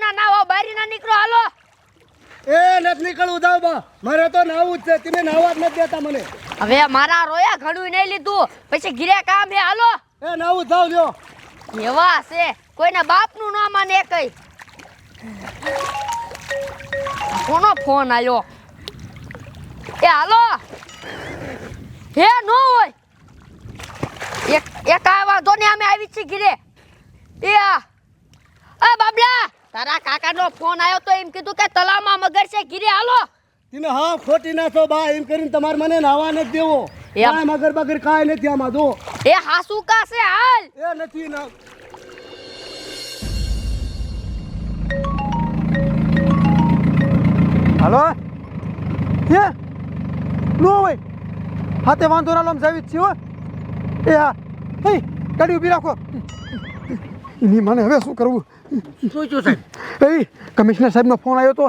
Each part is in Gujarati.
ના નીકળો હાલો. એ નથી નીકળવું જાવ બા. મારે તો નાવું જ છે. તમે નાવા જ નથી દેતા મને. હવે મારા રોયા ઘડું નહીં લીધું. પછી ઘીરે કામ હે હાલો. એ નાવું જાવ લ્યો. એવા છે. કોઈના બાપનું ન માને કઈ. કોનો ફોન આવ્યો એ હાલો. હે નો હોય. એક એક આ વાંધો ને અમે આવી છીએ ઘીરે. એ આ. આ બાબલા. તારા કાકાનો ફોન આવ્યો તો એમ કીધું કે તલાવમાં મગર છે ગીરે હાલો. તમે હા ખોટી નાખો બા એમ કરીને તમારે મને નાવા નથી દેવો. એ કાંઈ મગર બગર કાંઈ નથી આમાં જો. એ હાસુ કા છે હાલ. એ નથી ના. હાલો? હે? લો ભાઈ હા તે વાંધો ના લોમ જાવી જ છીએ હો. એ હા. હે ગાડી ઊભી રાખો. એની મને હવે શું કરવું? શું સાહેબ. એ કમિશનર સાહેબનો ફોન આવ્યો હતો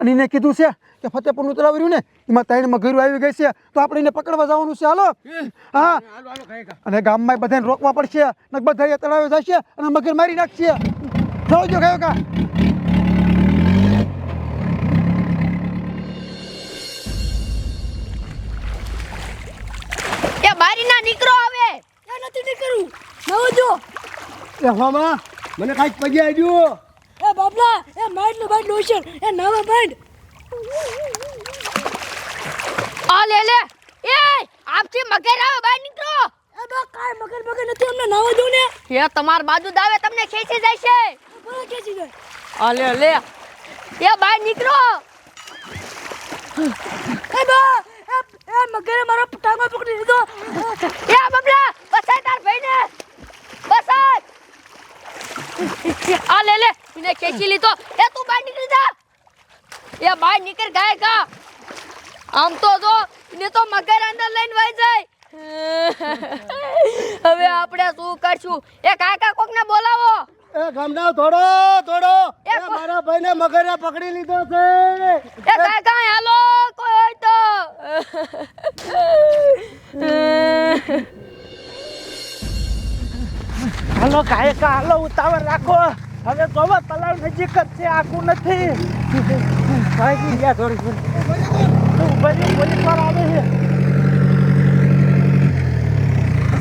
અને એને કીધું છે કે ફતેપુરનું તળાવ રહ્યું ને એમાં ત્રણ મગરું આવી ગઈ છે તો આપણે એને પકડવા જવાનું છે હાલો? હા. અને ગામમાં બધાને રોકવા પડશે ને બધા તળાવે જશે અને મગર મારી નાખશે. ચાલો જો કયો કા. એ બારી ના નીકળો હવે. નથી નીકળવું? નવો જો. એ મને કાંઈક પગે આવ્યું એ બાબલા એ માઇન્ડ નો બાઇન્ડ લોશન એ નવો બાઇન્ડ આ લે લે. એ આપથી મગર આવે બહાર નીકળો. એ બા કાય મગર મગર નથી અમને નાવો દો ને. એ તમાર બાજુ દાવે તમને ખેંચી જાય છે બોલો ખેંચી જાય. આ લે લે. એ બહાર નીકળો. એ બા એ મગરે મારો ટાંગો પકડી લીધો. એ બબલા બસાય તાર ભાઈને. આ લે લે. મને ખેંચી લીધો. એ તું બહાર નીકળી જા. એ બહાર નીકળ ગાય કા આમ તો જો ને તો મગર અંદર લઈને વહી જાય. હવે આપણે શું કરશું? એ કાકા કોકને બોલાવો. એ ગામડા થોડો થોડો એ મારા ભાઈને મગરે પકડી લીધો છે. એ કાકા હાલો કોઈ હોય તો. હાલો કાય કાલો ઉતાવળ રાખો. હવે તો તલાવ નજીક જ છે, આખું નથી. ભાગી ગયા થોડી થોડી ઊભા પોલીસવાળા આવે છે.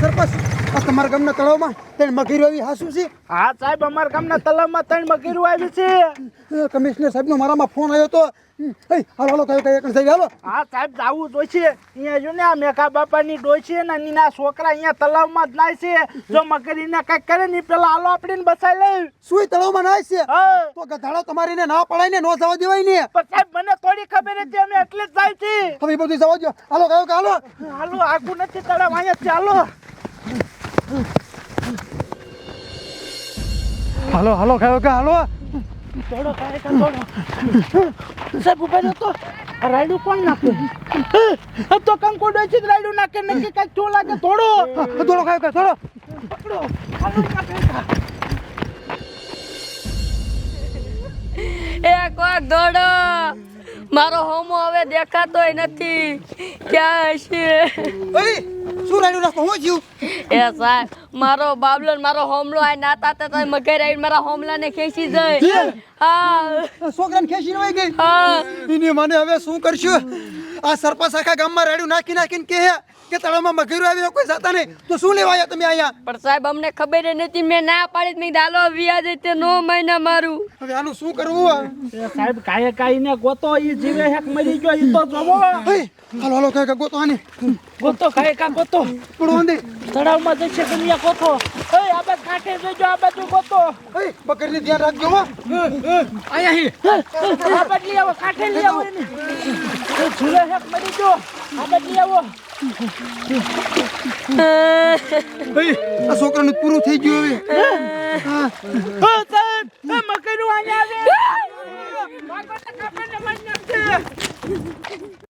સરપંચ. તમારા ગામના તળાવમાં ત્રણ મગીરો આવી હાસું છે? હા સાહેબ અમારા ગામના તળાવમાં ત્રણ મગીરું આવી છે. કમિશનર કમિશનર સાહેબનો મારામાં ફોન આવ્યો તો હાલો હાલો કયો કયો સાહેબ હાલો. હા સાહેબ જાવું જોઈશે અહીંયા જો ને આ મેઘા બાપાની ડોય છે ને નીના છોકરા અહીંયા તળાવમાં જ નાય છે. જો મગરીને કંઈક કરે ને પેલા હાલો આપડીને બસાઈ લઈ. સુઈ તળાવમાં નાય છે? તો ગધાડો તમારી ને ના પડાય ને નો જવા દેવાય ને. પણ સાહેબ મને થોડી ખબર હતી અમે એટલે જ જાય છે. હવે બધું જવા દો હાલો કયો કે હાલો. હાલો આગું નથી તળાવ અહીંયા છે હાલો હાલો ખાયો કે હાલો? થોડો ખાય કે થોડો સાહેબ ઊભા રહ્યો તો. રાયડું કોણ નાખે? તો કંકુ ડોસી રાયડું નાખે નક્કી કઈ ચો લાગે થોડો. થોડો ખાયો કે થોડો. પકડો. એ કોક દોડો. મારો હોમો હવે દેખાતોય નથી. ક્યાં હશે? ઓય! શું રાડ્યું નાખો હું જીવ? એ સાહેબ મારો બાબલો મારો હોમલો આ નાતા હતા મગર આવીને મારા હોમલાને ખેંચી જાય. હા. છોકરાને ખેંચી હોય ગઈ? હા. એની મને હવે શું કરશું? આ સરપંચ આખા ગામમાં રાડ્યું નાખી નાખીને કહે કે તળાવમાં મગીરો આવ્યો કોઈ જાતા નહીં. તો શું લેવા આવ્યા તમે અહીંયા? પણ સાહેબ અમને ખબર નથી મેં ના પાડી મેં દાલો વ્યાજ તે નો મહિના મારું. હવે આનું શું કરવું સાહેબ કાય કાય ને ગોતો ઈ જીવે હેક મરી ગયો ઈ તો જોવો. હાલો હાલો કાય કે ગોતો આને. ગોતો કાય કા ગોતો. પડો અંદે તળાવમાં જશે દુનિયા ગોતો. એ આ બાજુ કાંઠે જોજો આ બાજુ ગોતો. હે બકરીને ધ્યાન રાખજો હો. આ બાજુ લઈ આવો કાંઠે લઈ આવો એને. એ જીવે હેક મરી ગયો આ બાજુ આવો. હે. આ છોકરાનું પૂરું થઈ ગયું હવે. હા. ઓ સાહેબ એ અહીંયા આવે તો નાખશે